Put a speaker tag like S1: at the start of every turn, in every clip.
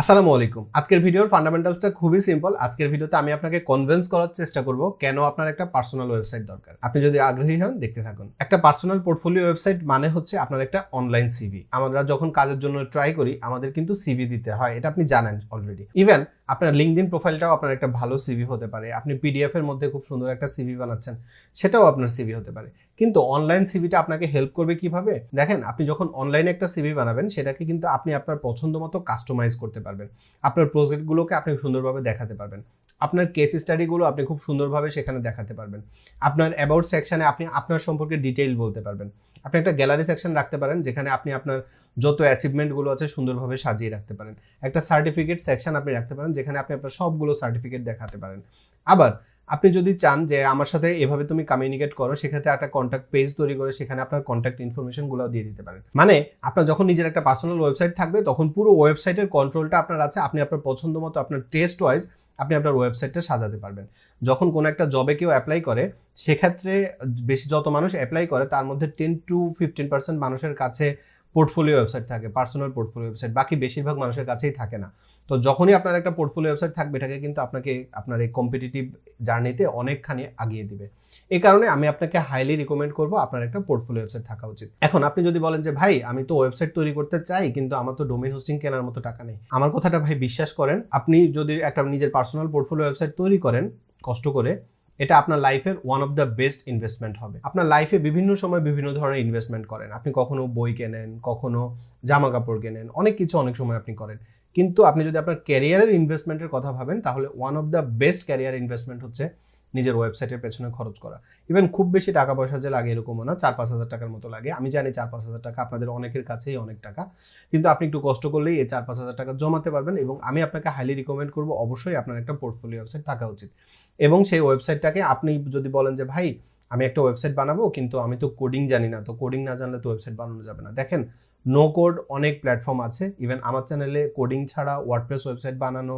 S1: আসসালামু আলাইকুম। আজকের ভিডিওর ফান্ডামেন্টালসটা খুবই সিম্পল আজকের ভিডিওতে আমি আপনাকে কনভিন্স করার চেষ্টা করব কেন আপনার একটা পার্সোনাল ওয়েবসাইট দরকার। আপনি যদি আগ্রহী হন, দেখতে থাকুন। একটা পার্সোনাল পোর্টফোলিও ওয়েবসাইট মানে হচ্ছে আপনার একটা অনলাইন সিভি আমরা যখন কাজের জন্য ট্রাই করি, আমাদের কিন্তু সিভি দিতে হয়। এটা আপনি জানেন অলরেডি ইভেন আপনার লিঙ্কডিন প্রোফাইলটাও আপনার একটা ভালো সিভি হতে পারে। আপনি পিডিএফ এর মধ্যে খুব সুন্দর একটা সিভি বানাচ্ছেন, সেটাও আপনার সিভি হতে পারে। কিন্তু অনলাইন সিভিটা আপনাকে হেল্প করবে কীভাবে? দেখেন, আপনি যখন অনলাইনে একটা সিভি বানাবেন, সেটাকে কিন্তু আপনি আপনার পছন্দ মতো কাস্টমাইজ করতে পারবেন। আপনার প্রজেক্টগুলোকে আপনি সুন্দরভাবে দেখাতে পারবেন। আপনার কেস স্টাডিগুলো আপনি খুব সুন্দরভাবে সেখানে দেখাতে পারবেন। আপনার অ্যাবাউট সেকশানে আপনি আপনার সম্পর্কে ডিটেইল বলতে পারবেন। আপনি একটা গ্যালারি সেকশন রাখতে পারেন, যেখানে আপনি আপনার যত অ্যাচিভমেন্টগুলো আছে সুন্দরভাবে সাজিয়ে রাখতে পারেন। একটা সার্টিফিকেট সেকশন আপনি রাখতে পারেন, যেখানে আপনি আপনার সবগুলো সার্টিফিকেট দেখাতে পারেন। আবার আপনি যদি চান যে আমার সাথে এভাবে তুমি কমিউনিকেট করো, সেক্ষেত্রে একটা কন্ট্যাক্ট পেজ তৈরি করে সেখানে আপনার কন্ট্যাক্ট ইনফরমেশনগুলো দিয়ে দিতে পারেন। মানে আপনার যখন নিজের একটা পার্সোনাল ওয়েবসাইট থাকবে, তখন পুরো ওয়েবসাইটের কন্ট্রোলটা আপনার আছে, আপনি আপনার পছন্দ মতো, আপনার টেস্ট ওয়াইজ আপনি আপনার ওয়েবসাইটটা সাজাতে পারবেন। যখন কোনো একটা জবে কেউ অ্যাপ্লাই করে, সেক্ষেত্রে বেশি যত মানুষ অ্যাপ্লাই করে, তার মধ্যে টেন টু ফিফটিন পার্সেন্ট মানুষের কাছে পোর্টফোলিও ওয়েবসাইট থাকে পার্সোনাল পোর্টফোলিও ওয়েবসাইট বাকি বেশিরভাগ মানুষের কাছেই থাকে না। তো যখনই আপনার একটা পোর্টফোলিও ওয়েবসাইট থাকবে, এটাকে কিন্তু আপনাকে আপনার এই কম্পিটিটিভ জার্নিতে অনেকখানি আগিয়ে দিবে। এই কারণে আমি আপনাকে হাইলি রিকমেন্ড করব আপনার একটা পোর্টফোলিও ওয়েবসাইট থাকা উচিত। এখন আপনি যদি বলেন যে, ভাই, আমি তো ওয়েবসাইট তৈরি করতে চাই, কিন্তু আমার তো ডোমেন হোস্টিং কেনার মতো টাকা নেই। আমার কথাটা ভাই, বিশ্বাস করেন, আপনি যদি একটা নিজের পার্সোনাল পোর্টফোলিও ওয়েবসাইট তৈরি করেন, কষ্ট করে, এটা আপনার লাইফের one of the best investment হবে। আপনার লাইফে বিভিন্ন সময় বিভিন্ন ধরনের ইনভেস্টমেন্ট করেন। আপনি কখনো বই কেনেন, কখনো জামা কাপড় কেনেন, অনেক কিছু অনেক সময় আপনি করেন। কিন্তু আপনি যদি আপনার ক্যারিয়ারের ইনভেস্টমেন্টের কথা ভাবেন, তাহলে one of the best career investment হচ্ছে নিজের ওয়েবসাইটের পেছনে খরচ করা। ইভেন খুব বেশি টাকা পয়সা যে লাগে এরকমও না, চার পাঁচ হাজার টাকার মতো লাগে। আমি জানি চার পাঁচ হাজার টাকা আপনাদের অনেকের কাছেই অনেক টাকা। কিন্তু আপনি একটু কষ্ট করলেই এই চার পাঁচ হাজার টাকা জমাতে পারবেন এবং আমি আপনাকে হাইলি রিকমেন্ড করব, অবশ্যই আপনার একটা পোর্টফোলিও ওয়েবসাইট থাকা উচিত। এবং সেই ওয়েবসাইটটাকে আপনি যদি বলেন যে, ভাই আমি একটা ওয়েবসাইট বানাবো, কিন্তু আমি তো কোডিং জানি না, তো কোডিং না জানলে তো ওয়েবসাইট বানানো যাবে না। দেখেন নো কোড অনেক প্ল্যাটফর্ম আছে ইভেন আমার চ্যানেলে কোডিং ছাড়া ওয়ার্ডপ্রেস ওয়েবসাইট বানানো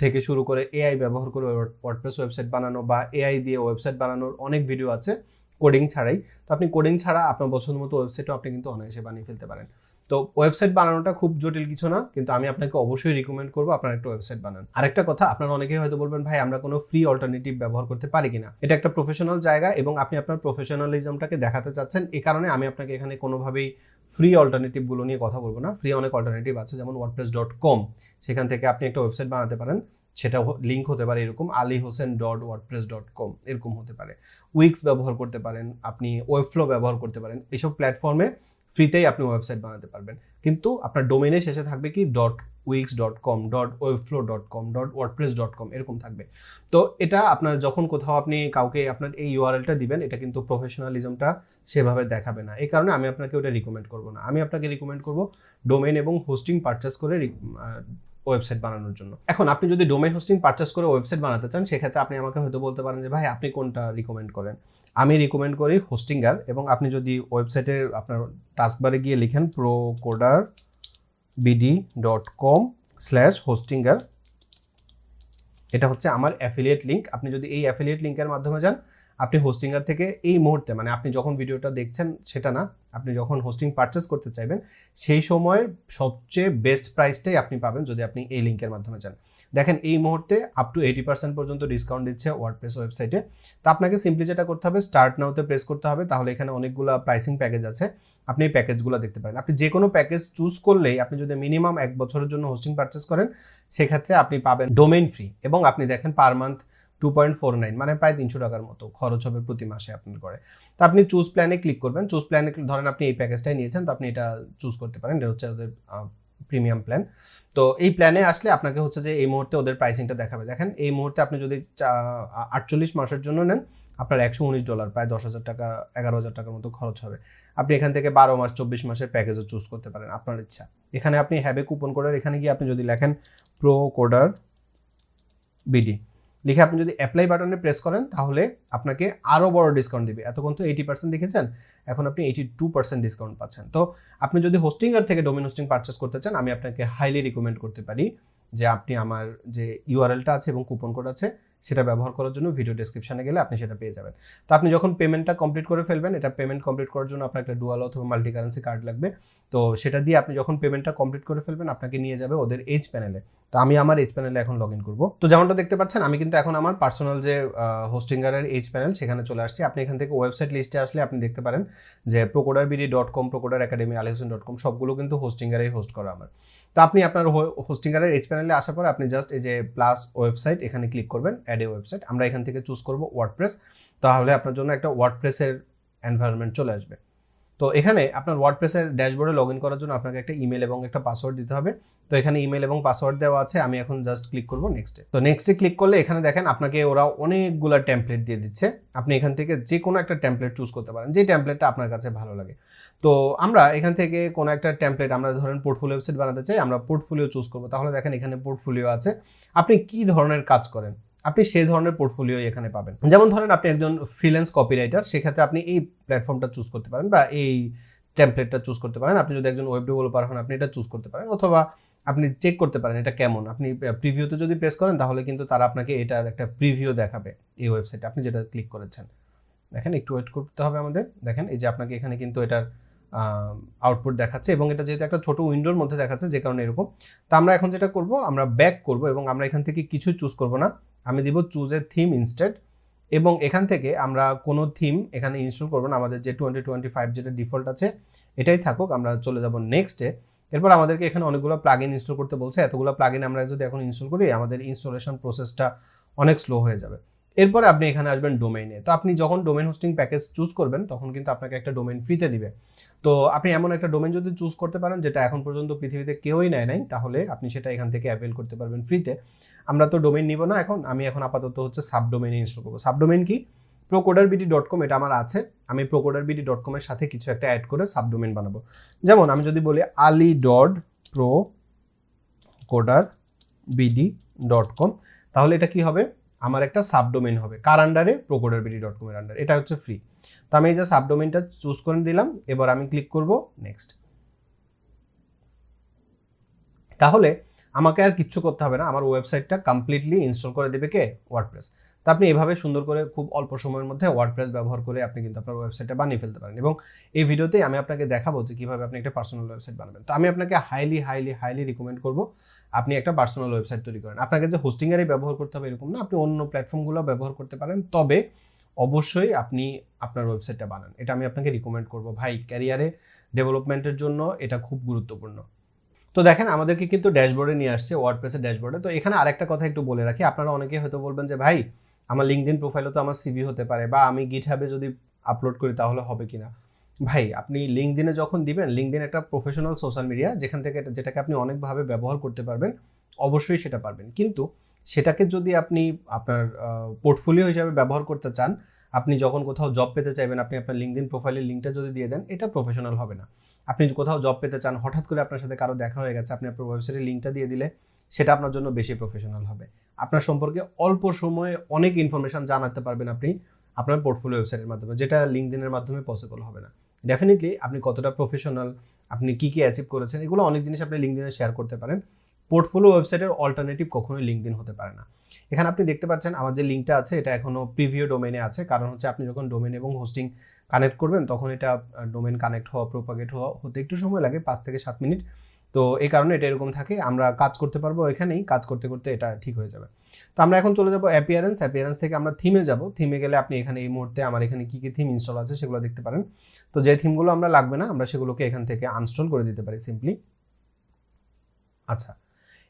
S1: থেকে শুরু করে এআই ব্যবহার করে ওয়ার্ডপ্রেস ওয়েবসাইট বানানো বা এআই দিয়ে ওয়েবসাইট বানানোর অনেক ভিডিও আছে কোডিং ছাড়াই। তো আপনি কোডিং ছাড়া আপনার পছন্দ মতো ওয়েবসাইটও আপনি কিন্তু অনায়াসে বানিয়ে ফেলতে পারেন। তো ওয়েবসাইট বানানোটা খুব জটিল কিছু না, কিন্তু আমি আপনাকে অবশ্যই রিকমেন্ড করব আপনার একটা ওয়েবসাইট বানান। আরেকটা কথা, আপনারা অনেকেই হয়তো বলবেন, ভাই, আমরা কোনো ফ্রি অল্টারনেটিভ ব্যবহার করতে পারি কিনা? এটা একটা প্রফেশনাল জায়গা এবং আপনি আপনার প্রফেশনালিজমটাকে দেখাতে চাচ্ছেন, এ কারণে আমি আপনাকে এখানে কোনোভাবেই ফ্রি অল্টারনেটিভগুলো নিয়ে কথা বলব না। ফ্রি অনেক অল্টারনেটিভ আছে, যেমন ওয়ার্ডপ্রেস ডট কম সেখান থেকে আপনি একটা ওয়েবসাইট বানাতে পারেন। সেটা লিঙ্ক হতে পারে এরকম Ali Hossain dot WordPress dot com এরকম হতে পারে। উইক্স ব্যবহার করতে পারেন, আপনি ওয়েবফ্লো ব্যবহার করতে পারেন। এইসব প্ল্যাটফর্মে ফ্রিতেই আপনি ওয়েবসাইট বানাতে পারবেন। কিন্তু আপনার ডোমেনের শেষে থাকবে কি. Dot Wix dot com dot Webflow dot com dot WordPress dot com এরকম থাকবে। তো এটা আপনার যখন কোথাও আপনি কাউকে আপনার এই ইউআরএলটা দিবেন, এটা কিন্তু প্রফেশনালিজমটা সেভাবে দেখাবে না। এই কারণে আমি আপনাকে ওটা রিকমেন্ড করব না। আমি আপনাকে রিকমেন্ড করব ডোমেন এবং হোস্টিং পারচেস করে ওয়েবসাইট বানানোর জন্য। এখন আপনি যদি ডোমেন হোস্টিং পারচেস করে ওয়েবসাইট বানাতে চান, সেক্ষেত্রে আপনি আমাকে হয়তো বলতে পারেন যে, ভাই, আপনি কোনটা রিকমেন্ড করেন? আমি রিকমেন্ড করি হোস্টিঙ্গার এবং আপনি যদি ওয়েবসাইটে আপনার টাস্কবারে গিয়ে লিখেন pro coder BD dot com slash Hostinger এটা হচ্ছে আমার অ্যাফিলিয়েট লিঙ্ক আপনি যদি এই অ্যাফিলিয়েট লিঙ্কের মাধ্যমে যান, আপনি হোস্টিঙ্গার থেকে এই মুহূর্তে মানে আপনি যখন ভিডিওটা দেখছেন সেটা না, আপনি যখন হোস্টিং পারচেস করতে চাইবেন, সেই সময়ের সবচেয়ে বেস্ট প্রাইসটাই আপনি পাবেন যদি আপনি এই লিঙ্কের মাধ্যমে যান। দেখেন, এই মুহূর্তে আপ টু এইটি পার্সেন্ট পর্যন্ত ডিসকাউন্ট দিচ্ছে ওয়ার্ডপ্রেস ওয়েবসাইটে তো আপনাকে সিম্পলি যেটা করতে হবে স্টার্ট নাওতে প্রেস করতে হবে। তাহলে এখানে অনেকগুলো প্রাইসিং প্যাকেজ আছে। আপনি এই প্যাকেজগুলো দেখতে পারেন। আপনি যে কোনো প্যাকেজ চুজ করলেই আপনি যদি মিনিমাম এক বছরের জন্য হোস্টিং পারচেস করেন, সেক্ষেত্রে আপনি পাবেন ডোমেইন ফ্রি এবং আপনি দেখেন per month two point four nine মানে প্রায় তিনশো টাকার মতো খরচ হবে প্রতি মাসে আপনার করে তো আপনি চুজ প্ল্যানে ক্লিক করবেন। চুজ প্ল্যানে ধরেন আপনি এই প্যাকেজটাই নিয়েছেন, তো আপনি এটা চুজ করতে পারেন। এটা হচ্ছে প্রিমিয়াম প্ল্যান তো এই প্ল্যানে আসলে আপনাকে হচ্ছে যে এই মুহূর্তে ওদের প্রাইসিংটা দেখাবে। দেখেন, এই মুহূর্তে আপনি যদি আটচল্লিশ মাসের জন্য নেন, আপনার একশো উনিশ ডলার প্রায় দশ হাজার টাকা, এগারো হাজার টাকার মতো খরচ হবে। আপনি এখান থেকে বারো মাস, চব্বিশ মাসের প্যাকেজও চুজ করতে পারেন, আপনার ইচ্ছা। এখানে আপনি হ্যাবে কুপন কোডার এখানে গিয়ে আপনি যদি লেখেন প্রো কোডার বিডি লিখে আপনি যদি অ্যাপ্লাই বাটনে প্রেস করেন, তাহলে আপনাকে আরও বড় ডিসকাউন্ট দিবে। এতক্ষণ তো এইটি পার্সেন্ট দেখেছেন, এখন আপনি এইটি টু পার্সেন্ট ডিসকাউন্ট পাচ্ছেন। তো আপনি যদি হোস্টিং আর থেকে ডোমিন হোস্টিং পারচেস করতে চান, আমি আপনাকে হাইলি রিকমেন্ড করতে পারি যে আপনি আমার যে ইউআরএলটা আছে এবং কুপন কোড আছে সেটা ব্যবহার করার জন্য ভিডিও ডেসক্রিপশনে গেলে আপনি সেটা পেয়ে যাবেন। তো আপনি যখন পেমেন্টটা কমপ্লিট করে ফেলবেন, এটা পেমেন্ট কমপ্লিট করার জন্য আপনার একটা ডুয়াল অথবা মাল্টি কারেন্সি কার্ড লাগবে। তো সেটা দিয়ে আপনি যখন পেমেন্টটা কমপ্লিট করে ফেলবেন, আপনাকে নিয়ে যাবে ওদের এইচ প্যানেলে তো আমি আমার এইচ প্যানেলে এখন লগ ইন করব। তো যেমনটা দেখতে পাচ্ছেন, আমি কিন্তু এখন আমার পার্সোনাল যে হোস্টিঙ্গারের এইচ প্যানেল সেখানে চলে আসছি। আপনি এখান থেকে ওয়েবসাইট লিস্টে আসলে আপনি দেখতে পারেন যে ProCoder BD dot com ProCoder academy Alihossain dot com সবগুলো কিন্তু হোস্টিঙ্গারেই হোস্ট করা আমার। তো আপনি আপনার হোস্টিঙ্গারের এইচ প্যানেলে আসার পর আপনি জাস্ট এই যে প্লাস ওয়েবসাইট এখানে ক্লিক করবেন অ্যাড এ ওয়েবসাইট আমরা এখান থেকে চুজ করব ওয়ার্ডপ্রেস তাহলে আপনার জন্য একটা ওয়ার্ডপ্রেসের এনভায়রনমেন্ট চলে আসবে। তো এখানে আপনার ওয়ার্ডপ্রেসের ড্যাশবোর্ডে লগ ইন করার জন্য আপনাকে একটা ইমেল এবং একটা পাসওয়ার্ড দিতে হবে। তো এখানে ইমেল এবং পাসওয়ার্ড দেওয়া আছে, আমি এখন জাস্ট ক্লিক করব নেক্সটে তো নেক্সটে ক্লিক করলে এখানে দেখেন আপনাকে ওরা অনেকগুলো টেমপ্লেট দিয়ে দিচ্ছে। আপনি এখান থেকে যে কোনো একটা টেমপ্লেট চুজ করতে পারেন, যে টেমপ্লেটটা আপনার কাছে ভালো লাগে। তো আমরা এখান থেকে কোনো একটা টেমপ্লেট আমরা ধরেন পোর্টফোলিও ওয়েবসাইট বানাতে চাই, আমরা পোর্টফোলিও চুজ করব। তাহলে দেখেন এখানে পোর্টফোলিও আছে। আপনি কি ধরনের কাজ করেন? আপনি সেই ধরনের পোর্টফোলিও এখানে পাবেন। যেমন ধরেন আপনি একজন ফ্রিল্যান্স কপিরাইটার সেক্ষেত্রে আপনি এই প্ল্যাটফর্মটা চুজ করতে পারেন বা এই টেমপ্লেটটা চুজ করতে পারেন। আপনি যদি একজন ওয়েব ডেভেলপার হন, আপনি এটা চুজ করতে পারেন অথবা আপনি চেক করতে পারেন এটা কেমন। আপনি প্রিভিউতে যদি প্রেস করেন, তাহলে কিন্তু তারা আপনাকে এটার একটা প্রিভিউ দেখাবে এই ওয়েবসাইটে আপনি যেটা ক্লিক করেছেন। দেখেন, একটু ওয়েট করতে হবে আমাদের। দেখেন, এই যে আপনাকে এখানে কিন্তু এটার আউটপুট দেখাচ্ছে এবং এটা যেহেতু একটা ছোট উইন্ডোর মধ্যে দেখাচ্ছে যে কারণে এরকম। তো আমরা এখন যেটা করব, আমরা ব্যাক করব এবং আমরা এখান থেকে কিছু চুজ করব না। আমি দিব চুজ এ থিম ইনস্টেড এবং এখান থেকে আমরা কোনো থিম এখানে ইনস্টল করব না। আমাদের যে টোয়েন্টি টোয়েন্টি ফাইভ যেটা ডিফল্ট আছে, এটাই থাকুক, আমরা চলে যাব নেক্সটে এরপর আমাদেরকে এখানে অনেকগুলো প্লাগ ইন ইনস্টল করতে বলছে। এতগুলো প্লাগ ইন আমরা যদি এখন ইনস্টল করি, আমাদের ইনস্টলেশন প্রসেসটা অনেক স্লো হয়ে যাবে। এরপরে আপনি এখানে আসবেন ডোমেইনে তো আপনি যখন ডোমেন হোস্টিং প্যাকেজ চুজ করবেন, তখন কিন্তু আপনাকে একটা ডোমেইন ফ্রিতে দিবে। তো আপনি এমন একটা ডোমেন যদি চুজ করতে পারেন, যেটা এখন পর্যন্ত পৃথিবীতে কেউই নেয় নাই, তাহলে আপনি সেটা এখান থেকে অ্যাভেল করতে পারবেন ফ্রিতে আমরা তো ডোমেন নিব না এখন, আমি এখন আপাতত হচ্ছে সাবডোমেন ইনস্টল করব। সাবডোমেন কি? প্রোকোডার বিডি ডট কম এটা আমার আছে, আমি প্রোকোডার বিডি ডট কমের সাথে কিছু একটা অ্যাড করে সাবডোমেন বানাবো। যেমন আমি যদি বলি Ali dot pro coder BD dot com তাহলে এটা কি হবে? আমার একটা সাবডোমেন হবে, কার আন্ডারে প্রোকোডার বিডি ডট কমের আন্ডার এটা হচ্ছে ফ্রি তো আমি এই যে সাবডোমেনটা চুজ করে দিলাম, এবার আমি ক্লিক করব নেক্সট তাহলে আমাকে আর কিচ্ছু করতে হবে না, আমার ওয়েবসাইটটা কমপ্লিটলি ইনস্টল করে দেবে কে? ওয়ার্ডপ্রেস তো আপনি এভাবে সুন্দর করে খুব অল্প সময়ের মধ্যে ওয়ার্ডপ্রেস ব্যবহার করে আপনি কিন্তু আপনার ওয়েবসাইটটা বানিয়ে ফেলতে পারেন এবং এই ভিডিওতেই আমি আপনাকে দেখাবো যে কীভাবে আপনি একটা পার্সোনাল ওয়েবসাইট বানাবেন। তো আমি আপনাকে হাইলি হাইলি হাইলি রিকমেন্ড করব আপনি একটা পার্সোনাল ওয়েবসাইট তৈরি করেন। আপনাকে যে হোস্টিংয়েরই ব্যবহার করতে হবে এরকম না, আপনি অন্য প্ল্যাটফর্মগুলো ব্যবহার করতে পারেন, তবে অবশ্যই আপনি আপনার ওয়েবসাইটটা বানান। এটা আমি আপনাকে রিকমেন্ড করব। ভাই ক্যারিয়ারে ডেভেলপমেন্টের জন্য এটা খুব গুরুত্বপূর্ণ। তো দেখেন, আমাদেরকে কিন্তু ড্যাশবোর্ডে নিয়ে আসছে ওয়ার্ডপ্রেসের ড্যাশবোর্ডে তো এখানে আরেকটা কথা একটু বলে রাখি। আপনারা অনেকে হয়তো বলবেন যে, ভাই আমার লিঙ্কডিন প্রোফাইলও তো আমার সিভি হতে পারে বা আমি গিট হাবে যদি আপলোড করি তাহলে হবে কিনা? ভাই, আপনি লিঙ্কডিনে যখন দিবেন লিঙ্কডিন একটা প্রফেশনাল সোশ্যাল মিডিয়া যেখান থেকে যেটাকে আপনি অনেকভাবে ব্যবহার করতে পারবেন, অবশ্যই সেটা পারবেন। কিন্তু সেটাকে যদি আপনি আপনার পোর্টফোলিও হিসাবে ব্যবহার করতে চান, আপনি যখন কোথাও জব পেতে চাইবেন, আপনি আপনার লিঙ্কডিন প্রোফাইলের লিঙ্কটা যদি দিয়ে দেন, এটা প্রফেশনাল হবে না। আপনি কোথাও জব পেতে চান, হঠাৎ করে আপনার সাথে কারও দেখা হয়ে গেছে, আপনি আপনার ওয়েবসাইটের লিঙ্কটা দিয়ে দিলে সেটা আপনার জন্য বেশি প্রফেশনাল হবে। আপনার সম্পর্কে অল্প সময়ে অনেক ইনফরমেশন জানাতে পারবেন আপনি আপনার পোর্টফোলিও ওয়েবসাইটের মাধ্যমে, যেটা লিঙ্কডিনের মাধ্যমে পসিবল হবে না। ডেফিনেটলি আপনি কতটা প্রফেশনাল আপনি কী কী অ্যাচিভ করেছেন, এগুলো অনেক জিনিস আপনি লিঙ্কডিনে শেয়ার করতে পারেন। পোর্টফোলিও ওয়েবসাইটের অল্টারনেটিভ কখনোই লিঙ্কডিন হতে পারে না। এখানে আপনি দেখতে পাচ্ছেন আমার যে লিঙ্কটা আছে, এটা এখনও প্রিভিউ ডোমেনে আছে। কারণ হচ্ছে আপনি যখন ডোমেন এবং হোস্টিং কানেক্ট করবেন, তখন এটা ডোমেন কানেক্ট হওয়া প্রোপাগেট হওয়া, হতে একটু সময় লাগে, পাঁচ থেকে সাত মিনিট। তো এই কারণে এটা এরকম থাকে, আমরা কাজ করতে পারব এখানেই, কাজ করতে করতে এটা ঠিক হয়ে যাবে। তো আমরা এখন চলে যাব অ্যাপিয়ারেন্স অ্যাপিয়ারেন্স থেকে আমরা থিমে যাব। থিমে গেলে আপনি এখানে এই মুহূর্তে আমার এখানে কী কী থিম ইনস্টল আছে সেগুলো দেখতে পারেন। তো যে থিমগুলো আমরা লাগবে না, আমরা সেগুলোকে এখান থেকে আনস্টল করে দিতে পারি সিম্পলি আচ্ছা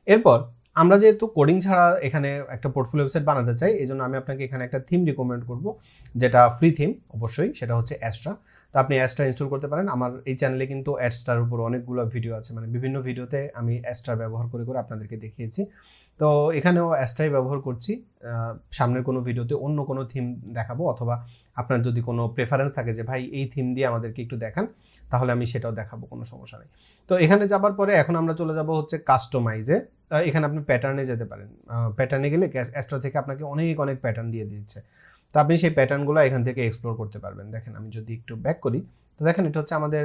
S1: এরপর আমরা যেহেতু কোডিং ছাড়া এখানে একটা পোর্টফোলিও ওয়েবসাইট বানাতে চাই এই জন্য আমি আপনাকে এখানে একটা থিম রিকমেন্ড করব, যেটা ফ্রি থিম অবশ্যই, সেটা হচ্ছে অ্যাস্ট্রা তো আপনি অ্যাস্ট্রা ইনস্টল করতে পারেন। আমার এই চ্যানেলে কিন্তু অ্যাস্ট্রার উপর অনেকগুলো ভিডিও আছে। মানে বিভিন্ন ভিডিওতে আমি অ্যাস্ট্রা ব্যবহার করে করে আপনাদেরকে দেখিয়েছি। তো এখানেও অ্যাস্ট্রাই ব্যবহার করছি। সামনের কোনো ভিডিওতে অন্য কোনো থিম দেখাবো, অথবা আপনার যদি কোনো প্রেফারেন্স থাকে যে, ভাই, এই থিম দিয়ে আমাদেরকে একটু দেখান। তাহলে আমি সেটাও দেখাবো, কোনো সমস্যা নেই। তো এখানে যাবার পরে এখন আমরা চলে যাব হচ্ছে কাস্টমাইজে এখানে আপনি প্যাটার্নে যেতে পারেন। প্যাটার্নে গেলে অ্যাস্ট্রা থেকে আপনাকে অনেক অনেক প্যাটার্ন দিয়ে দিচ্ছে। তো আপনি সেই প্যাটার্নগুলো এখান থেকে এক্সপ্লোর করতে পারবেন। দেখেন, আমি যদি একটু ব্যাক করি, তো দেখেন এটা হচ্ছে আমাদের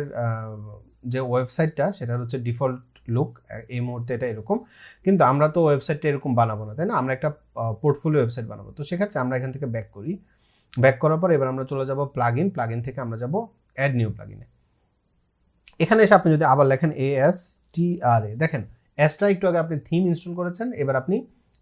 S1: যে ওয়েবসাইটটা সেটা হচ্ছে ডিফল্ট লুক এই মুহূর্তে এটা এরকম। কিন্তু আমরা তো ওয়েবসাইটটা এরকম বানাবো না, তাই না? আমরা একটা পোর্টফোলিও ওয়েবসাইট বানাবো। তো সেক্ষেত্রে আমরা এখান থেকে ব্যাক করি। ব্যাক করার পর এবার আমরা চলে যাব প্লাগ ইন প্লাগ ইন থেকে আমরা যাব অ্যাড নিউ প্লাগ ইনে এখানে এসে আপনি যদি আবার লেখেন এ এস টি আর এ দেখেন এসটা একটু আগে আপনি থিম ইনস্টল করেছেন, এবার আপনি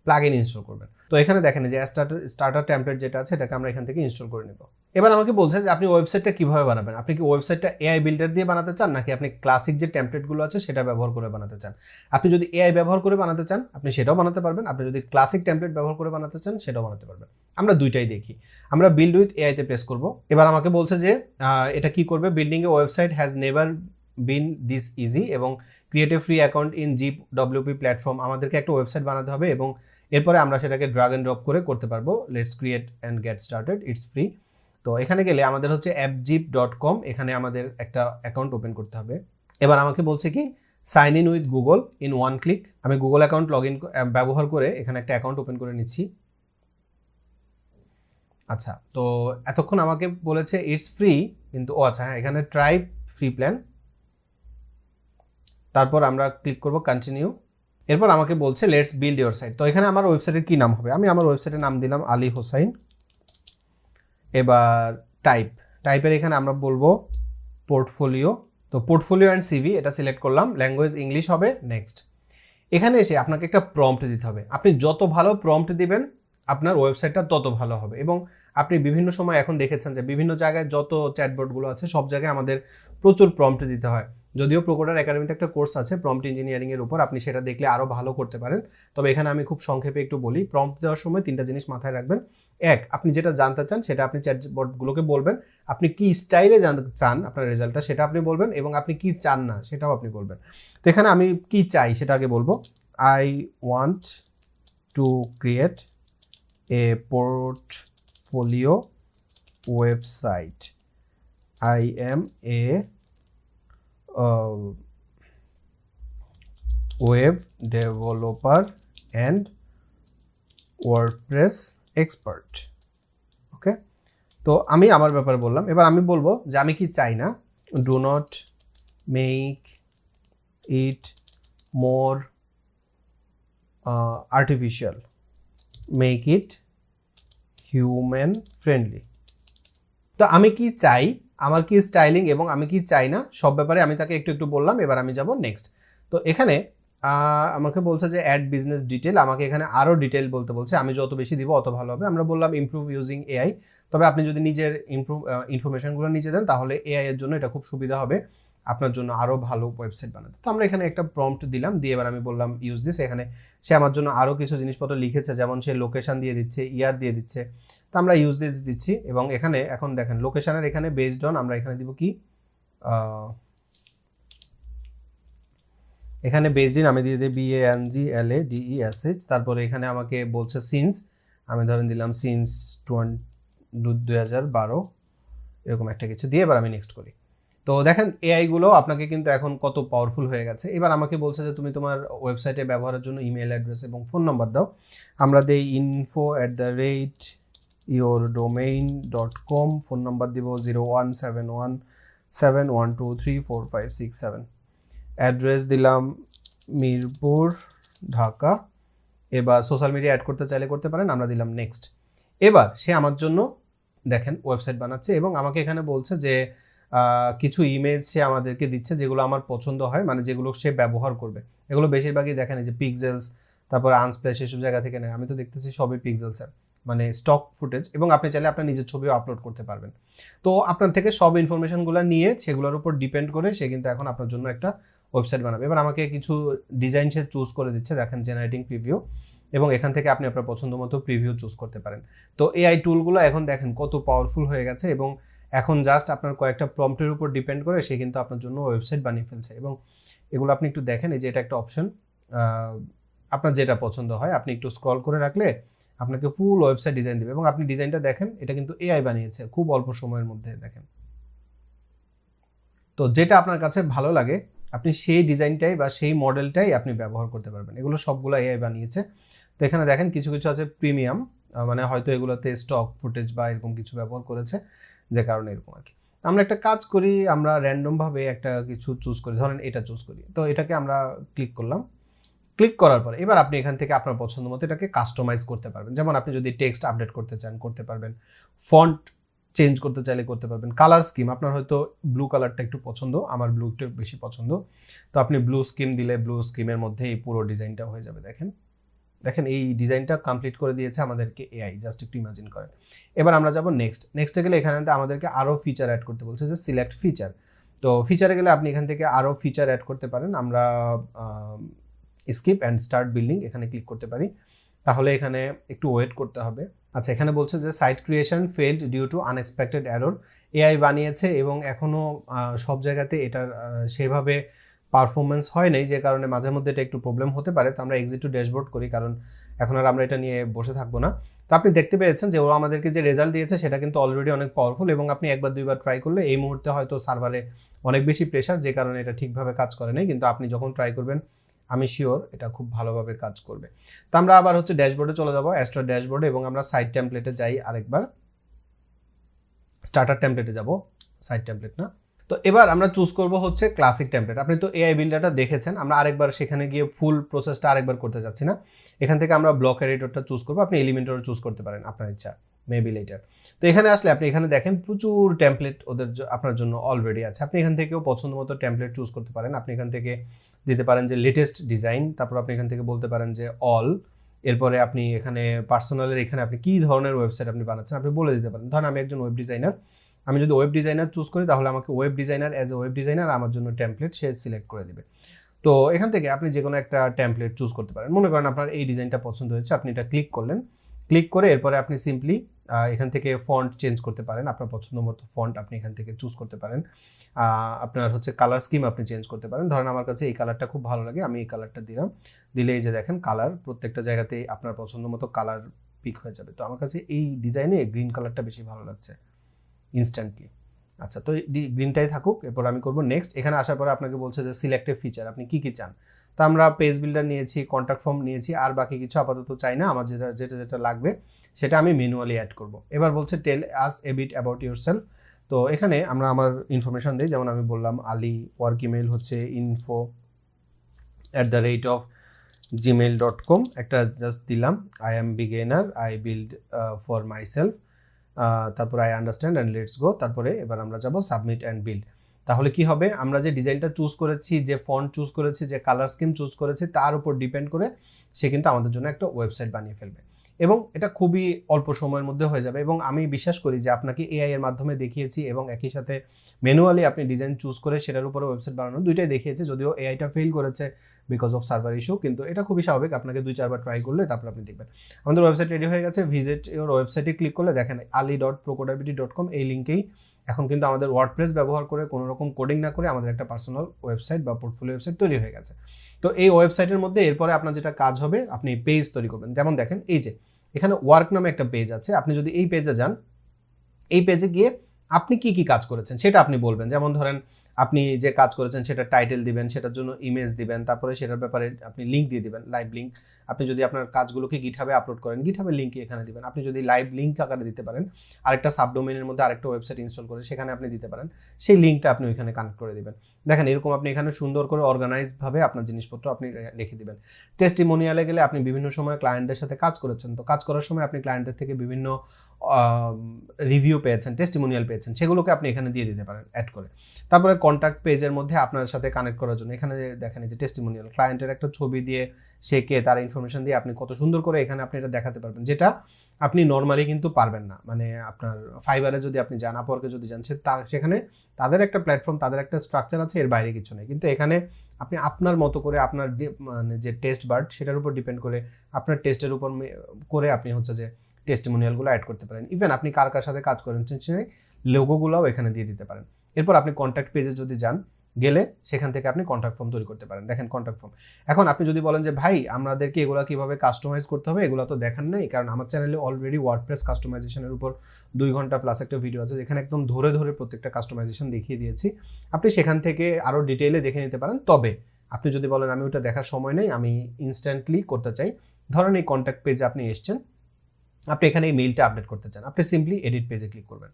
S1: প্লাগ ইন ইনস্টল করবেন। তো এখানে দেখেন যে স্টার্টার স্টার্টার টেমপ্লেট যেটা আছে, এটাকে আমরা এখান থেকে ইনস্টল করে নেব। এবার আমাকে বলছে যে আপনি ওয়েবসাইটটা কীভাবে বানাবেন? আপনি কি ওয়েবসাইটটা এআই বিল্ডার দিয়ে বানাতে চান, নাকি আপনি ক্লাসিক যে টেমপ্লেটগুলো আছে, সেটা ব্যবহার করে বানাতে চান? আপনি যদি এআই ব্যবহার করে বানাতে চান, আপনি সেটাও বানাতে পারবেন, আপনি যদি ক্লাসিক টেমপ্লেট ব্যবহার করে বানাতে চান, সেটাও বানাতে পারবেন। আমরা দুইটাই দেখি। আমরা বিল্ড উইথ এআইতে প্রেস করব। এবার আমাকে বলছে যে এটা কি করবে? Building a website has never been this easy এবং create a free account in Zip WP platform আমাদেরকে একটা ওয়েবসাইট বানাতে হবে এবং এরপরে আমরা সেটাকে ড্রাগ অ্যান্ড ড্রপ করে করতে পারব। Let's create and get started it's free তো এখানে গেলে আমাদের হচ্ছে অ্যাপজিপ ডট কম এখানে আমাদের একটা অ্যাকাউন্ট ওপেন করতে হবে। এবার আমাকে বলছে কি sign in with Google in one click আমি গুগল অ্যাকাউন্ট লগ ইন ব্যবহার করে এখানে একটা অ্যাকাউন্ট ওপেন করে নিচ্ছি। আচ্ছা তো এতক্ষণ আমাকে বলেছে ইটস ফ্রি কিন্তু ও আচ্ছা হ্যাঁ এখানে ট্রাইব ফ্রি প্ল্যান তারপর আমরা ক্লিক করব কন্টিনিউ এরপর আমাকে বলছে লেটস বিল্ড ইউর সাইট তো এখানে আমার ওয়েবসাইটের কি নাম হবে? আমি আমার ওয়েবসাইটের নাম দিলাম আলী হোসাইন। এবার টাইপ টাইপের এখানে আমরা বলব পোর্টফোলিও তো পোর্টফোলিও অ্যান্ড সিভি এটা সিলেক্ট করলাম। ল্যাঙ্গুয়েজ ইংলিশ হবে নেক্সট এখানে এসে আপনাকে একটা প্রম্পট দিতে হবে। আপনি যত ভালো প্রম্পট দিবেন, আপনার ওয়েবসাইটটা তত ভালো হবে। এবং আপনি বিভিন্ন সময় এখন দেখেছেন যে বিভিন্ন জায়গায় যত চ্যাটবোর্ডগুলো আছে, সব জায়গায় আমাদের প্রচুর প্রম্পট দিতে হয়। যদিও প্রোকোডার একাডেমিতে একটা কোর্স আছে প্রম্পট ইঞ্জিনিয়ারিং এর উপর। আপনি সেটা দেখলে আরও ভালো করতে পারেন। তবে এখানে আমি খুব সংক্ষেপে একটু বলি প্রম্পট দেওয়ার সময় তিনটা জিনিস মাথায় রাখবেন। এক, আপনি যেটা জানতে চান সেটা আপনি চ্যাটবোর্ডগুলোকে বলবেন। আপনি কি স্টাইলে জানতে চান আপনার রেজাল্টটা সেটা আপনি বলবেন এবং আপনি কি চান না সেটাও আপনি বলবেন। তো এখানে আমি কি চাই সেটা আগে বলব। I want to create a portfolio website I am a web developer and WordPress expert okay তো আমি আমার ব্যাপারে বললাম। এবার আমি বলব যে আমি কি চাই না। Do not make it more artificial make it human friendly তো আমি কি চাই আমার কি স্টাইলিং এবং আমি কি চাই না, সব ব্যাপারে আমি তাকে একটু একটু বললাম, এবার আমি যাব নেক্সট তো এখানে আমাকে বলছে যে অ্যাড বিজনেস ডিটেল আমাকে এখানে আরও ডিটেল বলতে বলছে, আমি যত বেশি দিব অত ভালো হবে। আমরা বললাম ইমপ্রুভ ইউজিং এআই তবে আপনি যদি নিজের ইমপ্রুভ ইনফরমেশনগুলো নিজে দেন, তাহলে এআই এর জন্য এটা খুব সুবিধা হবে। আপনার জন্য আরও ভালো ওয়েবসাইট বানাতে। তো আমরা এখানে একটা প্রম্পট দিলাম, দিয়ে এবার আমি বললাম ইউজ দিস এখানে সে আমার জন্য আরও কিছু জিনিসপত্র লিখেছে, যেমন সে লোকেশন দিয়ে দিচ্ছে ইয়ার দিয়ে দিচ্ছে। তো আমরা ইউজ দিস দিচ্ছি এবং এখানে এখন দেখেন লোকেশানের এখানে বেসড অন আমরা এখানে দিব কি? এখানে বেসড ইন আমি দিয়ে দিই B A N G L A D E S H তারপরে এখানে আমাকে বলছে সিন্স আমি ধরেন দিলাম সিন্স টোয়েন্টি দু হাজার বারো, এরকম একটা কিছু। দিয়ে এবার আমি নেক্সট করি। তো দেখেন এআইগুলো আপনাকে কিন্তু এখন কত পাওয়ারফুল হয়ে গেছে। এবার আমাকে বলছে যে, তুমি তোমার ওয়েবসাইটে ব্যবহারের জন্য ইমেল অ্যাড্রেস এবং ফোন নাম্বার দাও। আমরা দেই info at the rate your domain dot com phone number দিব zero one seven one seven one two three four five six seven address দিলাম মিরপুর, ঢাকা। এবার সোশ্যাল মিডিয়া অ্যাড করতে চাইলে করতে পারেন, আমরা দিলাম নেক্সট এবার সে আমার জন্য দেখেন ওয়েবসাইট বানাচ্ছে এবং আমাকে এখানে বলছে যে কিছু ইমেজ সে আমাদেরকে দিচ্ছে যেগুলো আমার পছন্দ হয় মানে যেগুলো সে ব্যবহার করবে। এগুলো বেশিরভাগই দেখেন যে পিক্সেলস তারপর আনস্প্লেশ এসব জায়গা থেকে নেয়। আমি তো দেখতেছি সবই পিক্সেলসের মানে স্টক ফুটেজ এবং আপনি চাইলে আপনার নিজের ছবিও আপলোড করতে পারবেন। তো আপনার থেকে সব ইনফরমেশনগুলো নিয়ে সেগুলোর উপর ডিপেন্ড করে সে কিন্তু এখন আপনার জন্য একটা ওয়েবসাইট বানাবে। এবার আমাকে কিছু ডিজাইন সে চুজ করে দিচ্ছে, দেখেন জেনারেটিং প্রিভিউ এবং এখান থেকে আপনি আপনার পছন্দ মতো প্রিভিউ চুজ করতে পারেন। তো এআই টুলগুলো এখন দেখেন কত পাওয়ারফুল হয়ে গেছে, এবং এখন জাস্ট আপনার কয়েকটা প্রম্পটের উপর ডিপেন্ড করে সে কিন্তু আপনার জন্য ওয়েবসাইট বানিয়ে ফেলছে এবং এগুলো আপনি একটু দেখেন, এই যে এটা একটা অপশন আপনার যেটা পছন্দ হয়, আপনি একটু স্ক্রল করে রাখলে আপনাকে ফুল ওয়েবসাইট ডিজাইন দেবে এবং আপনি ডিজাইনটা দেখেন, এটা কিন্তু এআই বানিয়েছে, খুব অল্প সময়ের মধ্যে দেখেন। তো যেটা আপনার কাছে ভালো লাগে, আপনি সেই ডিজাইনটাই বা সেই মডেলটাই আপনি ব্যবহার করতে পারবেন। এগুলো সবগুলো এআই বানিয়েছে। তো এখানে দেখেন, কিছু কিছু আছে প্রিমিয়াম মানে হয়তো এগুলোতে স্টক ফুটেজ বা এরকম কিছু ব্যবহার করেছে। যে কারণে এরকম আর কি। আমরা একটা কাজ করি, আমরা র্যান্ডমভাবে একটা কিছু চুজ করি, ধরেন এটা চুজ করি। তো এটাকে আমরা ক্লিক করলাম। ক্লিক করার পরে এবার আপনি এখান থেকে আপনার পছন্দ মতো এটাকে কাস্টমাইজ করতে পারবেন। যেমন আপনি যদি টেক্সট আপডেট করতে চান, করতে পারবেন। ফন্ট চেঞ্জ করতে চাইলে করতে পারবেন। কালার স্কিম আপনার হয়তো ব্লু কালারটা একটু পছন্দ, আমার ব্লু একটু বেশি পছন্দ। তো আপনি ব্লু স্কিম দিলে ব্লু স্কিমের মধ্যে এই পুরো ডিজাইনটা হয়ে যাবে, দেখেন। দেখেন এই ডিজাইনটা কমপ্লিট করে দিয়েছে আমাদেরকে এআই জাস্ট একটু ইমাজিন করেন। এবার আমরা যাব নেক্সট নেক্সটে গেলে এখানে আমাদেরকে আরও ফিচার অ্যাড করতে বলছে যে সিলেক্ট ফিচার তো ফিচারে গেলে আপনি এখান থেকে আরও ফিচার অ্যাড করতে পারেন। আমরা স্কিপ অ্যান্ড স্টার্ট বিল্ডিং এখানে ক্লিক করতে পারি। তাহলে এখানে একটু ওয়েট করতে হবে। আচ্ছা এখানে বলছে যে site creation failed due to unexpected error AI বানিয়েছে এবং এখনও সব জায়গাতে এটার সেভাবে পারফরমেন্স হয় নাই, যে কারণে মাঝে মধ্যে এটা একটু প্রবলেম হতে পারে, তো আমরা এক্সিট টু ড্যাশবোর্ড করি, কারণ এখন আর আমরা এটা নিয়ে বসে থাকব না। তো আপনি দেখতে পেয়েছেন যে ও আমাদেরকে যে রেজাল্ট দিয়েছে, সেটা কিন্তু অলরেডি অনেক পাওয়ারফুল এবং আপনি একবার, দুইবার ট্রাই করলে এই মুহূর্তে হয়তো সার্ভারে অনেক বেশি প্রেশার যে কারণে এটা ঠিকভাবে কাজ করে নাই, কিন্তু আপনি যখন ট্রাই করবেন, আমি শিওর এটা খুব ভালোভাবে কাজ করবে। তো আমরা আবার হচ্ছে ড্যাশবোর্ডে চলে যাব অ্যাস্ট্রা ড্যাশবোর্ডে এবং আমরা সাইড টেমপ্লেটে যাই আরেকবার। স্টার্টার টেমপ্লেটে যাব সাইড টেমপ্লেট না? তো এবার আমরা চুজ করব হচ্ছে ক্লাসিক টেমপ্লেট আপনি তো এআই বিল্ডারটা দেখেছেন, আমরা আরেকবার সেখানে গিয়ে ফুল প্রসেসটা আরেকবার করতে যাচ্ছি না। এখান থেকে আমরা ব্লক এডিটরটা চুজ করব, আপনি এলিমেন্টরও চুজ করতে পারেন আপনার ইচ্ছা মেবি লেটার তো এখানে আসলে আপনি এখানে দেখেন প্রচুর টেমপ্লেট ওদের আপনার জন্য অলরেডি আছে। আপনি এখান থেকেও পছন্দ মতো টেমপ্লেট চুজ করতে পারেন। আপনি এখান থেকে দিতে পারেন যে লেটেস্ট ডিজাইন তারপর আপনি এখান থেকে বলতে পারেন যে অল এরপরে আপনি এখানে পার্সোনালের এখানে আপনি কী ধরনের ওয়েবসাইট আপনি বানাচ্ছেন, আপনি বলে দিতে পারেন। ধরেন আমি একজন ওয়েব ডিজাইনার আমি যদি ওয়েব ডিজাইনার চুজ করি, তাহলে আমাকে web designer as a web designer আমার জন্য টেমপ্লেট সে সিলেক্ট করে দেবে। তো এখান থেকে আপনি যে কোনো একটা টেমপ্লেট চুজ করতে পারেন। মনে করেন আপনার এই ডিজাইনটা পছন্দ হয়েছে, আপনি এটা ক্লিক করলেন। ক্লিক করে এরপরে আপনি সিম্পলি এখান থেকে ফন্ট চেঞ্জ করতে পারেন। আপনার পছন্দ মতো ফন্ট আপনি এখান থেকে চুজ করতে পারেন। আপনার হচ্ছে কালার স্কিম আপনি চেঞ্জ করতে পারেন। ধরেন আমার কাছে এই কালারটা খুব ভালো লাগে, আমি এই কালারটা দিলাম। দিলে এই যে দেখেন কালার প্রত্যেকটা জায়গাতে আপনার পছন্দ মতো কালার পিক হয়ে যাবে। তো আমার কাছে এই ডিজাইনে গ্রিন কালারটা বেশি ভালো লাগছে। ইনস্ট্যান্টলি আচ্ছা তো গ্রিনটাই থাকুক, এরপর আমি করব নেক্সট এখানে আসার পরে আপনাকে বলছে যে সিলেক্টেড ফিচার আপনি কি কি চান? তো আমরা পেজ বিল্ডার নিয়েছি কন্ট্যাক্ট ফর্ম নিয়েছি, আর বাকি কিছু আপাতত চাই না, আমার যেটা যেটা যেটা লাগবে, সেটা আমি ম্যানুয়ালি অ্যাড করব। এবার বলছে tell us a bit about yourself তো এখানে আমরা আমার ইনফরমেশন দিই, যেমন আমি বললাম, আলি ওয়ার্ক ইমেল হচ্ছে info at the rate of Gmail dot com একটা জাস্ট দিলাম I am beginner I build for myself তারপরে I understand and let's go তারপরে এবার আমরা যাব সাবমিট অ্যান্ড বিল্ড তাহলে কি হবে? আমরা যে ডিজাইনটা চুজ করেছি, যে ফন্ট চুজ করেছি, যে কালার স্কিম চুজ করেছি, তার উপর ডিপেন্ড করে সে কিন্তু আমাদের জন্য একটা ওয়েবসাইট বানিয়ে ফেলবে। এবং এটা খুবই অল্প সময়ের মধ্যে হয়ে যাবে এবং আমি বিশ্বাস করি যে আপনাকে এআই এর মাধ্যমে দেখিয়েছি এবং একই সাথে ম্যানুয়ালি আপনি ডিজাইন চুজ করে সেটার উপরে ওয়েবসাইট বানানো দুইটাই দেখিয়েছে, যদিও এআইটা ফেল করেছে বিকজ অফ সার্ভার ইস্যু কিন্তু এটা খুবই স্বাভাবিক। আপনাকে দুই, চারবার ট্রাই করলে তারপর আপনি দেখবেন। আমাদের ওয়েবসাইট রেডি হয়ে গেছে। ভিজিট ইওর ওয়েবসাইটে ক্লিক করলে দেখেন আলি ডট প্রোকোডাবিটি ডট কম এই লিঙ্কেই এখন কিন্তু আমাদের ওয়ার্ডপ্রেস ব্যবহার করে কোনো রকম কোডিং না করে আমাদের একটা পার্সোনাল ওয়েবসাইট বা পোর্টফোলিও ওয়েবসাইট তৈরি হয়ে গেছে। তো এই ওয়েবসাইটের মধ্যে এরপরে আপনার যেটা কাজ হবে, আপনি পেজ তৈরি করবেন। যেমন দেখেন, এই যে এখানে ওয়ার্ক নামে একটা পেজ আছে। আপনি যদি এই পেজে যান, এই পেজে গিয়ে আপনি কি কি কাজ করেছেন সেটা আপনি বলবেন। যেমন ধরেন আপনি যে কাজ করেছেন সেটা টাইটেল দিবেন, সেটার জন্য ইমেজ দিবেন, তারপরে সেটার ব্যাপারে আপনি লিঙ্ক দিয়ে দিবেন লাইভ লিঙ্ক আপনি যদি আপনার কাজগুলোকে গিটহাবে আপলোড করেন গিটহাবে লিঙ্ক এখানে দিবেন। আপনি যদি লাইভ লিঙ্ক আকারে দিতে পারেন, আরেকটা সাবডোমেনের মধ্যে আরেকটা ওয়েবসাইট ইনস্টল করে সেখানে আপনি দিতে পারেন, সেই লিঙ্কটা আপনি ওইখানে কানেক্ট করে দিবেন। দেখেন, এরকম আপনি এখানে সুন্দর করে অর্গানাইজভাবে আপনার জিনিসপত্র আপনি রেখে দিবেন। টেস্টিমোনিয়ালে গেলে আপনি বিভিন্ন সময় ক্লায়েন্টদের সাথে কাজ করেছেন। তো কাজ করার সময় আপনি ক্লায়েন্টের থেকে বিভিন্ন রিভিউ পেয়েছেন টেস্টিমোনিয়াল পেয়েছেন, সেগুলোকে আপনি এখানে দিয়ে দিতে পারেন অ্যাড করে। তারপরে কন্ট্যাক্ট পেজের মধ্যে আপনার সাথে কানেক্ট করার জন্য। এখানে দেখেন যে টেস্টিমোনিয়াল ক্লায়েন্টের একটা ছবি দিয়ে সে কে, তার ইনফরমেশন দিয়ে আপনি কত সুন্দর করে এখানে আপনি এটা দেখাতে পারবেন, যেটা আপনি নর্মালি কিন্তু পারবেন না। মানে আপনার ফাইবারে যদি আপনি যান আপরকে যদি যান, সে তা, সেখানে তাদের একটা প্ল্যাটফর্ম তাদের একটা স্ট্রাকচার আছে, এর বাইরে কিছু নেই। কিন্তু এখানে আপনি আপনার মতো করে আপনার মানে যে টেস্ট বার্ড সেটার উপর ডিপেন্ড করে আপনার টেস্টের উপর করে আপনি হচ্ছে যে টেস্টিমোনিয়ালগুলো অ্যাড করতে পারেন। ইভেন আপনি কার কার সাথে কাজ করেন সেই লোগোগুলোও এখানে দিয়ে দিতে পারেন। এরপর আপনি কন্ট্যাক্ট পেজে যদি যান, গেলে সেখান থেকে আপনি কন্ট্যাক্ট ফর্ম তৈরি করতে পারেন। দেখেন কন্ট্যাক্ট ফর্ম এখন আপনি যদি বলেন যে, ভাই, আমাদেরকে এগুলো কীভাবে কাস্টমাইজ করতে হবে, এগুলো তো দেখান নাই, কারণ আমার চ্যানেলে অলরেডি ওয়ার্ডপ্রেস কাস্টমাইজেশনের উপর দুই ঘণ্টা প্লাস একটা ভিডিও আছে, যেখানে একদম ধরে ধরে প্রত্যেকটা কাস্টমাইজেশন দেখিয়ে দিয়েছি। আপনি সেখান থেকে আরও ডিটেইলে দেখে নিতে পারেন। তবে আপনি যদি বলেন, আমি ওটা দেখার সময় নেই, আমি ইনস্ট্যান্টলি করতে চাই। ধরেন এই কন্ট্যাক্ট পেজে আপনি এসছেন, আপনি এখানে এই মেইলটা আপডেট করতে চান। আপনি সিম্পলি এডিট পেজে ক্লিক করবেন।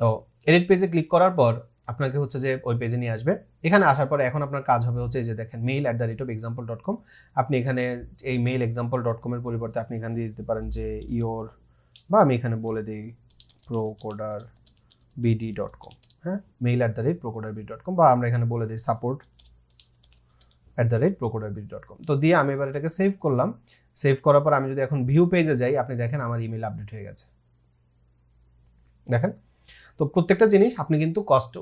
S1: তো এডিট পেজে ক্লিক করার পর আপনাকে হচ্ছে যে ওই পেজে নিয়ে আসবে। এখানে আসার পরে এখন আপনার কাজ হবে হচ্ছে এই যে দেখেন mail at the rate of example dot com আপনি এখানে এই মেইল এক্সাম্পল ডট কমের পরিবর্তে আপনি এখানে দিয়ে দিতে পারেন যে ইয়োর বা আমি এখানে বলে দিই প্রোকোডার বিডি ডট কম হ্যাঁ? Mail at the rate ProCoder BD dot com বা আমরা এখানে বলে দিই support at the rate ProCoder BD dot com তো দিয়ে আমি এবার এটাকে সেভ করলাম। সেভ করার পর আমি যদি এখন ভিউ পেজে যাই, আপনি দেখেন আমার ইমেল আপডেট হয়ে গেছে। দেখেন? তো প্রত্যেকটা জিনিস আপনি কিন্তু কস্ট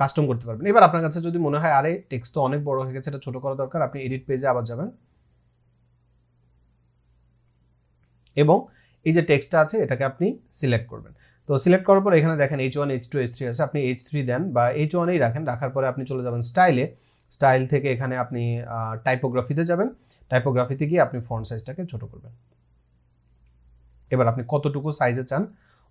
S1: কাস্টম করতে পারবেন। এবার আপনার কাছে যদি মনে হয়, আরে টেক্সট তো অনেক বড় হয়ে গেছে, এটা ছোট করা দরকার আপনি এডিট পেজে আবার যাবেন। এবং এই যে টেক্সটটা আছে, এটাকে আপনি সিলেক্ট করবেন। তো সিলেক্ট করার পর এখানে দেখেন H one H two H three আছে। আপনি এইচ থ্রি দেন বা এইচ ওয়ানেই রাখেন, রাখার পরে আপনি চলে যাবেন স্টাইলে স্টাইল থেকে এখানে আপনি টাইপোগ্রাফিতে যাবেন। টাইপোগ্রাফিতে গিয়ে আপনি ফন্ট সাইজটাকে ছোট করবেন। এবার আপনি কতটুকু সাইজে চান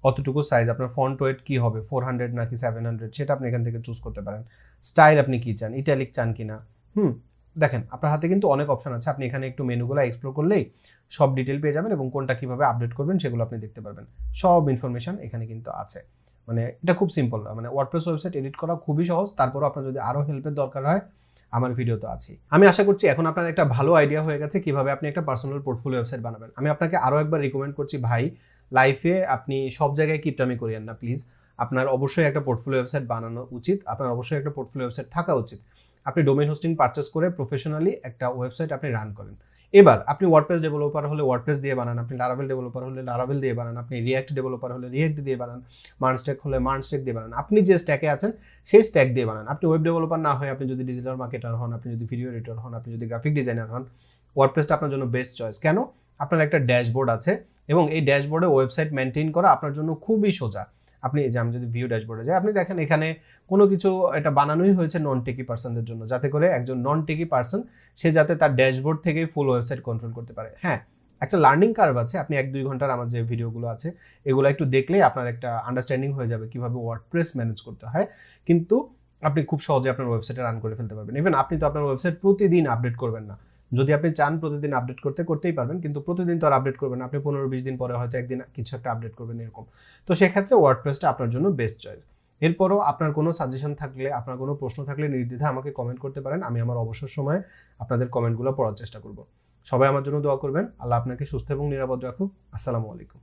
S1: অতটুকু সাইজ আপনার ফন্ট ওয়েট কী হবে? ফোর হান্ড্রেড নাকি সেভেন হান্ড্রেড সেটা আপনি এখান থেকে চুজ করতে পারেন। স্টাইল আপনি কী চান? ইটালিক চান কি না হুম, দেখেন, আপনার হাতে কিন্তু অনেক অপশন আছে। আপনি এখানে একটু মেনুগুলো এক্সপ্লোর করলেই সব ডিটেল পেয়ে যাবেন এবং কোনটা কীভাবে আপডেট করবেন সেগুলো আপনি দেখতে পারবেন। সব ইনফরমেশন এখানে কিন্তু আছে। মানে এটা খুব সিম্পল মানে ওয়ার্ডপ্রেস ওয়েবসাইট এডিট করা খুবই সহজ। তারপরও আপনার যদি আরও হেল্পের দরকার হয়, আমার ভিডিও তো আছেই। আমি আশা করছি এখন আপনার একটা ভালো আইডিয়া হয়ে গেছে কীভাবে আপনি একটা পার্সোনাল পোর্টফোলিও ওয়েবসাইট বানাবেন। আমি আপনাকে আরও একবার রিকমেন্ড করছি, ভাই লাইফে আপনি সব জায়গায় কিপটামি করিয়েন না প্লিজ আপনার অবশ্যই একটা পোর্টফোলিও ওয়েবসাইট বানানো উচিত। আপনার অবশ্যই একটা পোর্টফোলিও ওয়েবসাইট থাকা উচিত। আপনি ডোমেন হোস্টিং পারচেস করে প্রফেশনালি একটা ওয়েবসাইট আপনি রান করেন। এবার, আপনি ওয়ার্ডপ্রেস ডেভেলপার হলে ওয়ার্ডপ্রেস দিয়ে বানান, আপনি লারাভেল ডেভেলপার হলে লারাভেল দিয়ে বানান, আপনি রিয়াক্ট ডেভেলপার হলে রিয়াক্ট দিয়ে বানান মার্নস্টেক হলে মার্নস্টেক দিয়ে বানান। আপনি যে স্ট্যাকে আছেন, সেই স্ট্যাক দিয়ে বানান। আপনি ওয়েব ডেভেলপার না হয় আপনি যদি ডিজিটাল মার্কেটার হন, আপনি যদি ভিডিও এডিটর হন, আপনি যদি গ্রাফিক ডিজাইনার হন ওয়ার্ডপ্রেসটা আপনার জন্য বেস্ট চয়েস কেন? আপনার একটা ড্যাশবোর্ড আছে এবং এই ড্যাশবোর্ডে ওয়েবসাইট মেনটেন করা আপনার জন্য খুবই সোজা। আপনি যে আমি যদি ভিউ ড্যাশবোর্ডে যাই, আপনি দেখেন এখানে কোনো কিছু এটা বানানোই হয়েছে নন টেকি পার্সনদের জন্য, যাতে করে একজন নন টেকি পার্সন সে যাতে তার ড্যাশবোর্ড থেকেই ফুল ওয়েবসাইট কন্ট্রোল করতে পারে। হ্যাঁ একটা লার্নিং কার্ভ আছে, আপনি এক দুই ঘণ্টার আমার যে ভিডিওগুলো আছে, এগুলো একটু দেখলেই আপনার একটা আন্ডারস্ট্যান্ডিং হয়ে যাবে কীভাবে ওয়ার্ডপ্রেস ম্যানেজ করতে হয়। কিন্তু আপনি খুব সহজে আপনার ওয়েবসাইটে রান করে ফেলতে পারবেন। ইভেন আপনি তো আপনার ওয়েবসাইট প্রতিদিন আপডেট করবেন না। যদি আপনি চান প্রতিদিন আপডেট করতে, করতেই পারবেন, কিন্তু প্রতিদিন তো আর আপডেট করবেন। আপনি পনেরো বিশ দিন পরে হয়তো একদিন কিছু একটা আপডেট করবেন এরকম। তো সেক্ষেত্রে ওয়ার্ডপ্রেসটা আপনার জন্য বেস্ট চয়েস এরপরও আপনার কোনো সাজেশন থাকলে, আপনার কোনো প্রশ্ন থাকলে নির্দ্বিধা আমাকে কমেন্ট করতে পারেন। আমি আমার অবসর সময়ে আপনাদের কমেন্টগুলো পড়ার চেষ্টা করব। সবাই আমার জন্য দোয়া করবেন। আল্লাহ আপনাকে সুস্থ এবং নিরাপদ রাখুক। আসসালামু আলাইকুম।